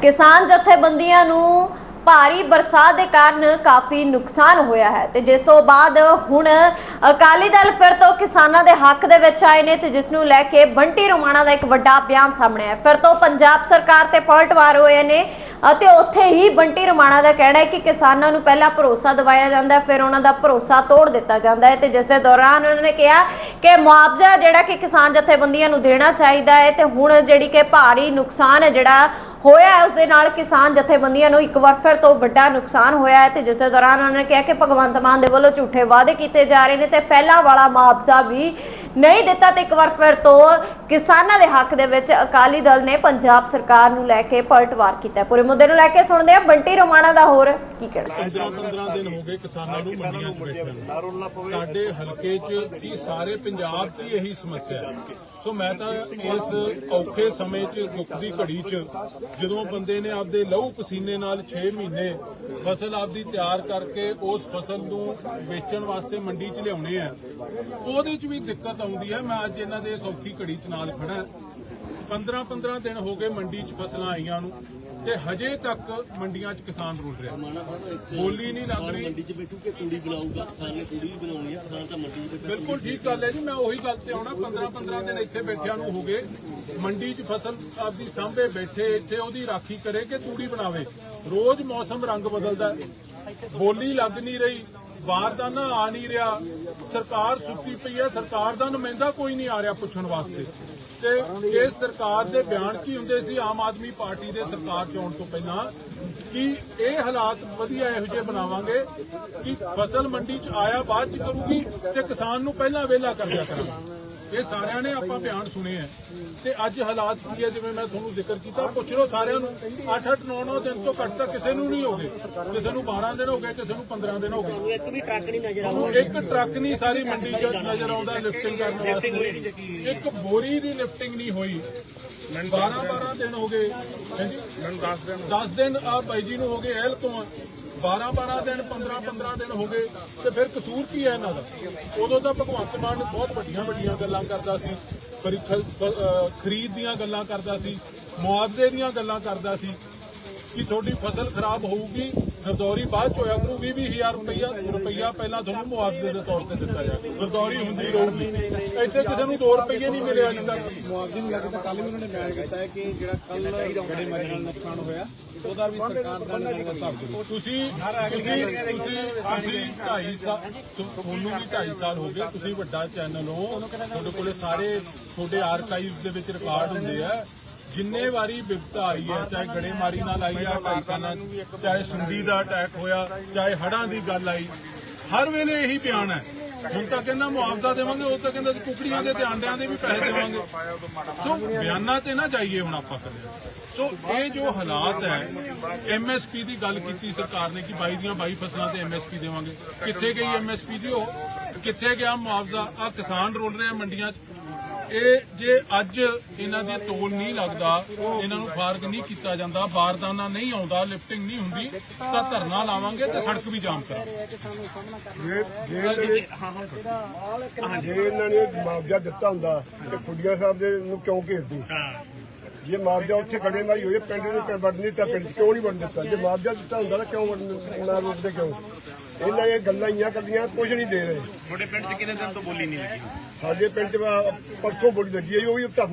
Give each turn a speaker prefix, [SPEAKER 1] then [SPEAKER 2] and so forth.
[SPEAKER 1] ਕਿਸਾਨ ਜਥੇਬੰਦੀਆਂ ਨੂੰ ਭਾਰੀ ਬਰਸਾਤ ਦੇ ਕਾਰਨ ਕਾਫੀ ਨੁਕਸਾਨ ਹੋਇਆ ਹੈ ਤੇ ਜਿਸ ਤੋਂ ਬਾਅਦ ਹੁਣ ਅਕਾਲੀ ਦਲ ਫਿਰ ਤੋਂ ਕਿਸਾਨਾਂ ਦੇ ਹੱਕ ਦੇ ਵਿੱਚ ਆਏ ਨੇ ਤੇ ਜਿਸ ਨੂੰ ਲੈ ਕੇ ਬੰਟੀ ਰੋਮਾਣਾ ਦਾ ਇੱਕ ਵੱਡਾ ਬਿਆਨ ਸਾਹਮਣੇ ਆਇਆ। ਫਿਰ ਤੋਂ ਪੰਜਾਬ ਸਰਕਾਰ ਤੇ ਪਲਟਵਾਰ ਹੋਏ ਨੇ ਅਤੇ ਉੱਥੇ ਹੀ ਬੰਟੀ ਰੋਮਾਣਾ ਦਾ ਕਹਿਣਾ ਹੈ ਕਿ ਕਿਸਾਨਾਂ ਨੂੰ ਪਹਿਲਾਂ ਭਰੋਸਾ ਦਿਵਾਇਆ ਜਾਂਦਾ, ਫਿਰ ਉਹਨਾਂ ਦਾ ਭਰੋਸਾ ਤੋੜ ਦਿੱਤਾ ਜਾਂਦਾ ਹੈ ਤੇ ਜਿਸ ਦੇ ਦੌਰਾਨ ਉਹਨਾਂ ਨੇ ਕਿਹਾ ਕਿ ਮੁਆਵਜ਼ਾ ਜਿਹੜਾ ਕਿ ਕਿਸਾਨ ਜਥੇਬੰਦੀਆਂ ਨੂੰ ਦੇਣਾ ਚਾਹੀਦਾ ਹੈ ਤੇ ਹੁਣ ਜਿਹੜੀ ਕਿ ਭਾਰੀ ਨੁਕਸਾਨ ਹੈ ਜਿਹੜਾ ਹੋਇਆ ਹੈ, ਉਸ ਦੇ ਨਾਲ ਕਿਸਾਨ ਜਥੇਬੰਦੀਆਂ ਨੂੰ ਇੱਕ ਵਾਰ ਫਿਰ ਤੋਂ ਵੱਡਾ ਨੁਕਸਾਨ ਹੋਇਆ ਹੈ ਤੇ ਜਿਸ ਦੇ ਦੌਰਾਨ ਉਹਨਾਂ ਨੇ ਕਿਹਾ ਕਿ ਭਗਵੰਤ ਮਾਨ ਦੇ ਵੱਲੋਂ ਝੂਠੇ ਵਾਅਦੇ ਕੀਤੇ ਜਾ ਰਹੇ ਨੇ ਤੇ ਪਹਿਲਾਂ ਵਾਲਾ ਮੁਆਵਜ਼ਾ ਵੀ ਨਹੀਂ ਦਿੱਤਾ ਤੇ ਇੱਕ ਵਾਰ ਫਿਰ ਤੋਂ ਕਿਸਾਨਾਂ ਦੇ ਹੱਕ ਦੇ ਵਿੱਚ ਅਕਾਲੀ ਦਲ ਨੇ ਪੰਜਾਬ ਸਰਕਾਰ ਨੂੰ ਲੈ ਕੇ ਪਲਟਵਾਰ ਕੀਤਾ। ਪੂਰੇ ਮੁੱਦੇ ਨੂੰ ਲੈ ਕੇ ਸੁਣਦੇ ਹਾਂ ਬੰਟੀ ਰੋਮਾਣਾ ਦਾ ਹੋਰ ਕੀ ਕਹਿਣਾ।
[SPEAKER 2] 15 ਦਿਨ ਹੋ ਗਏ ਕਿਸਾਨਾਂ ਨੂੰ ਮੰਡੀਆਂ 'ਚ ਬੈਠਿਆਂ ਸਾਡੇ ਹਲਕੇ 'ਚ ਕੀ ਸਾਰੇ ਪੰਜਾਬ 'ਚ ਇਹੀ ਸਮੱਸਿਆ ਹੈ। ਸੋ ਮੈਂ ਤਾਂ ਇਸ ਔਖੇ ਸਮੇਂ 'ਚ, ਦੁੱਖ ਦੀ ਘੜੀ 'ਚ ਜਦੋਂ ਬੰਦੇ ਨੇ ਆਪਦੇ ਲਹੂ ਪਸੀਨੇ ਨਾਲ 6 ਮਹੀਨੇ ਫਸਲ ਆਪਦੀ ਤਿਆਰ ਕਰਕੇ ਉਸ ਫਸਲ ਨੂੰ ਵੇਚਣ ਵਾਸਤੇ ਮੰਡੀ 'ਚ ਲਿਆਉਣੇ ਆ, ਉਹਦੇ 'ਚ ਵੀ ਦਿੱਕਤ ਆਉਂਦੀ ਹੈ। ਮੈਂ ਅੱਜ ਇਹਨਾਂ ਦੇ ਇਸ ਔਖੀ ਘੜੀ 'ਚ ਨਾਲ ਖੜਾ 15 15 ਦਿਨ ਹੋ ਗਏ ਮੰਡੀ 'ਚ ਫਸਲਾਂ ਆਈਆਂ ਨੂੰ ਤੇ ਹਜੇ ਤੱਕ ਮੰਡੀਆਂ 'ਚ ਕਿਸਾਨ ਰੁਲ ਰਿਹਾ। ਬੋਲੀ ਨਹੀਂ ਲੱਗ ਰਹੀ।
[SPEAKER 3] ਮੰਡੀ 'ਚ ਬੈਠੂ ਕਿ ਤੂੜੀ ਬਣਾਊਗਾ ਕਿਸਾਨ ਨੇ ਤੂੜੀ ਵੀ ਬਣਾਉਣੀ ਹੈ ਕਿਸਾਨ ਤਾਂ ਮੰਡੀ 'ਚ
[SPEAKER 2] ਬਿਲਕੁਲ ਠੀਕ ਗੱਲ ਹੈ ਜੀ ਮੈਂ ਉਹੀ ਗੱਲ ਤੇ ਆਉਣਾ। 15 15 ਦਿਨ ਇੱਥੇ ਬੈਠਿਆਂ ਨੂੰ ਹੋ ਗਏ। ਮੰਡੀ 'ਚ ਫਸਲ ਆਪਦੀ ਸਾਂਭੇ ਬੈਠੇ ਇੱਥੇ ਉਹਦੀ ਰਾਖੀ ਕਰੇ ਕਿ ਤੂੜੀ ਬਣਾਵੇ। ਰੋਜ਼ ਮੌਸਮ ਰੰਗ ਬਦਲਦਾ। ਬੋਲੀ ਲੱਗ ਨਹੀਂ ਰਹੀ। ਬਾਹਰ ਦਾ ਨਾ ਆ ਨਹੀਂ ਰਿਹਾ। ਸਰਕਾਰ ਸੁੱਤੀ ਪਈ ਹੈ, ਸਰਕਾਰ ਦਾ ਨੁਮਾਇੰਦਾ ਕੋਈ ਨਹੀਂ ਆ ਰਿਹਾ ਪੁੱਛਣ ਵਾਸਤੇ। ਤੇ ਇਸ ਸਰਕਾਰ ਦੇ ਬਿਆਨ ਕੀ ਹੁੰਦੇ ਸੀ, ਆਮ ਆਦਮੀ ਪਾਰਟੀ ਦੇ ਸਰਕਾਰ ਚ ਆਉਣ ਤੋਂ ਪਹਿਲਾਂ, ਕਿ ਇਹ ਹਾਲਾਤ ਵਧੀਆ ਇਹੋ ਜਿਹੇ ਬਣਾਵਾਂਗੇ ਕਿ ਫਸਲ ਮੰਡੀ ਚ ਆਇਆ ਬਾਅਦ ਚ ਕਰੂਗੀ ਤੇ ਕਿਸਾਨ ਨੂੰ ਪਹਿਲਾਂ ਵੇਲਾ ਕਰ ਦਿਆ ਕਰਾਂਗੇ। ਇਹ ਸਾਰਿਆਂ ਨੇ ਆਪਾਂ ਬਿਆਨ ਸੁਣੇ ਆ ਤੇ ਅੱਜ ਹਾਲਾਤ ਕੀ ਹੈ? ਜਿਵੇਂ ਮੈਂ ਤੁਹਾਨੂੰ ਜ਼ਿਕਰ ਕੀਤਾ ਪੁੱਛ ਲਓ ਸਾਰਿਆਂ ਨੂੰ 8-8 9-9 ਦਿਨ ਤੋਂ ਘੱਟ ਤਾਂ ਕਿਸੇ ਨੂੰ ਨਹੀਂ ਹੋ ਗਏ। ਕਿਸੇ ਨੂੰ 12 ਦਿਨ ਹੋ ਗਏ ਕਿਸੇ ਨੂੰ 15 ਦਿਨ ਹੋ ਗਏ।
[SPEAKER 3] ਇੱਕ ਵੀ ਟਰੱਕ ਨਹੀਂ ਨਜ਼ਰ ਆਉਂਦਾ।
[SPEAKER 2] ਇੱਕ ਟਰੱਕ ਨਹੀਂ ਸਾਰੀ ਮੰਡੀ 'ਚ ਨਜ਼ਰ ਆਉਂਦਾ ਲਿਫਟਿੰਗ ਕਰਨ ਵਾਸਤੇ। ਇੱਕ ਬੋਰੀ ਦੀ ਲਿਫਟਿੰਗ ਨਹੀਂ ਹੋਈ। 12 12 ਦਿਨ ਹੋ ਗਏ। ਹਾਂਜੀ ਮੈਨੂੰ 10 ਦਿਨ 10 ਦਿਨ ਆ ਬਾਈ ਜੀ ਨੂੰ ਹੋ ਗਏ ਐਲ ਤੋਂ 12 12 ਦਿਨ 15 15 ਦਿਨ ਹੋ ਗਏ ਤੇ ਫਿਰ ਕਸੂਰ ਕੀ ਹੈ ਇਹਨਾਂ ਦਾ? ਉਦੋਂ ਤਾਂ ਭਗਵੰਤ ਮਾਨ ਬਹੁਤ ਵੱਡੀਆਂ ਵੱਡੀਆਂ ਗੱਲਾਂ ਕਰਦਾ ਸੀ, ਖਰੀ- ਖਰੀਦ ਦੀਆਂ ਗੱਲਾਂ ਕਰਦਾ ਸੀ, ਮੁਆਵਜ਼ੇ ਦੀਆਂ ਗੱਲਾਂ ਕਰਦਾ ਸੀ ਕਿ ਤੁਹਾਡੀ ਫਸਲ ਖਰਾਬ ਹੋਊਗੀ ਗਰਦੌਰੀ ਬਾਅਦ ਚ ਹੋਇਆ ਕਰੂ 20 ਹਜ਼ਾਰ ਰੁਪਈਆ ਰੁਪਈਆ ਪਹਿਲਾਂ ਤੁਹਾਨੂੰ ਮੁਆਵਜ਼ੇ ਦੇ ਤੌਰ ਤੇ ਦਿੱਤਾ ਜਾਵੇ ਗਰਦੌਰੀ ਹੁੰਦੀ ਰਹੂਗੀ ਇੱਥੇ ਕਿਸੇ ਨੂੰ 2 ਰੁਪਈਏ ਨਹੀਂ ਮਿਲੇ ਅੱਜ ਤੱਕ
[SPEAKER 4] ਮੁਆਵਜ਼ੇ ਨੂੰ ਲੈ ਕੇ ਤਾਂ ਕੱਲ ਵੀ ਉਹਨਾਂ ਨੇ ਬਿਆਨ ਕੀਤਾ ਹੈ ਕਿ ਜਿਹੜਾ ਕੱਲ ਗੜੇ ਮਾਰੀ ਨਾਲ ਨੁਕਸਾਨ ਹੋਇਆ ਉਹਦਾ ਵੀ ਸਰਕਾਰ ਦਾ ਕਰੂ
[SPEAKER 2] ਤੁਸੀਂ ਤੁਸੀਂ ਤੁਸੀਂ ਢਾਈ ਸਾਲ ਤੁਹਾਨੂੰ ਵੀ 2.5 ਸਾਲ ਹੋ ਗਏ ਤੁਸੀਂ ਵੱਡਾ ਚੈਨਲ ਹੋ। ਤੁਹਾਡੇ ਕੋਲੇ ਸਾਰੇ ਤੁਹਾਡੇ ਆਰਕਾਈਵ ਦੇ ਵਿੱਚ ਰਿਕਾਰਡ ਹੁੰਦੇ ਆ। ਜਿੰਨੇ ਵਾਰੀ ਵਿਪਤਾ ਆਈ ਹੈ ਚਾਹੇ ਗੜੇਮਾਰੀ ਨਾਲ ਆਈ ਢਾਈ ਸਾਲਾਂ 'ਚ, ਚਾਹੇ ਸੁੰਡੀ ਦਾ ਅਟੈਕ ਹੋਇਆ ਚਾਹੇ ਹੜ੍ਹਾਂ ਦੀ ਗੱਲ ਆਈ ਹਰ ਵੇਲੇ ਇਹੀ ਬਿਆਨ ਹੈ। ਹੁਣ ਤਾਂ ਕਹਿੰਦਾ ਮੁਆਵਜ਼ਾ ਦੇਵਾਂਗੇ ਉਹ ਤਾਂ ਕਹਿੰਦਾ ਕੁਕੜੀਆਂ ਦੇ ਤੇ ਆਂਡਿਆਂ ਦੇ ਵੀ ਪੈਸੇ ਦੇਵਾਂਗੇ। ਸੋ ਬਿਆਨਾਂ ਤੇ ਨਾ ਜਾਈਏ ਹੁਣ ਆਪਾਂ ਕਦੇ ਸੋ ਇਹ ਜੋ ਹਾਲਾਤ ਹੈ ਐਮਐਸਪੀ ਦੀ ਗੱਲ ਕੀਤੀ ਸਰਕਾਰ ਨੇ ਕਿ 22 ਦੀਆਂ 22 ਫਸਲਾਂ ਤੇ ਐਮਐਸਪੀ ਦੇਵਾਂਗੇ। ਕਿੱਥੇ ਗਈ ਐਮਐਸਪੀ ਦੀ ਉਹ? ਕਿੱਥੇ ਗਿਆ ਮੁਆਵਜ਼ਾ? ਆ ਕਿਸਾਨ ਰੋਲ ਰਹੇ ਆ ਮੰਡੀਆਂ 'ਚ। ਇਹ ਜੇ ਅੱਜ ਇਹਨਾਂ ਦੀ ਤੋਲ ਨਹੀਂ ਲੱਗਦਾ, ਇਹਨਾਂ ਨੂੰ ਫਾਰਗ ਨਹੀਂ ਕੀਤਾ ਜਾਂਦਾ, ਬਾਰਦਾਨਾ ਨਹੀਂ ਆਉਂਦਾ ਲਿਫਟਿੰਗ ਨਹੀਂ ਹੁੰਦੀ, ਤਾਂ ਧਰਨਾ ਲਾਵਾਂਗੇ ਤੇ ਸੜਕ ਵੀ ਜਾਮ ਕਰਾਂਗੇ।
[SPEAKER 5] ਜੇ ਜੇ ਇਹਨਾਂ ਨੇ ਮੁਆਵਜ਼ਾ ਦਿੱਤਾ ਹੁੰਦਾ, ਤੇ ਖੁੱਡੀਆਂ ਸਾਹਿਬ ਦੇ ਨੂੰ ਕਿਉਂ ਘੇਰਦੀ? ਜੇ ਮੁਆਵਜ਼ਾ ਉੱਥੇ ਖੜੇ ਮਾਰੀ ਹੋਏ, ਪਿੰਡ ਦੇ ਪਿੰਡ ਵੜਨ ਨਹੀਂ ਤਾਂ ਪਿੰਡ ਕਿਉਂ ਨਹੀਂ ਵੰਡ ਦਿੱਤਾ? ਜੇ ਮੁਆਵਜ਼ਾ ਦਿੱਤਾ ਹੁੰਦਾ ਤਾਂ ਕਿਉਂ ਵੜਨ ਨਾ ਰੋਕਦੇ ਕਿਉਂ? ਇਹਨਾਂ ਇਹ ਗੱਲਾਂ ਇਆਂ ਕਰਦੀਆਂ ਕੁਝ ਨਹੀਂ ਦੇ ਰਹੇ।
[SPEAKER 3] ਤੁਹਾਡੇ ਪਿੰਡ 'ਚ ਕਿੰਨੇ ਦਿਨ ਤੋਂ ਬੋਲੀ ਨਹੀਂ ਲੱਗੀ?
[SPEAKER 5] ਸਾਡੇ ਪਿੰਡ 'ਚ ਪਰਸੋਂ ਬੋਲੀ ਲੱਗੀ ਹੈ ਉਹ ਵੀ ਧਰਨਾ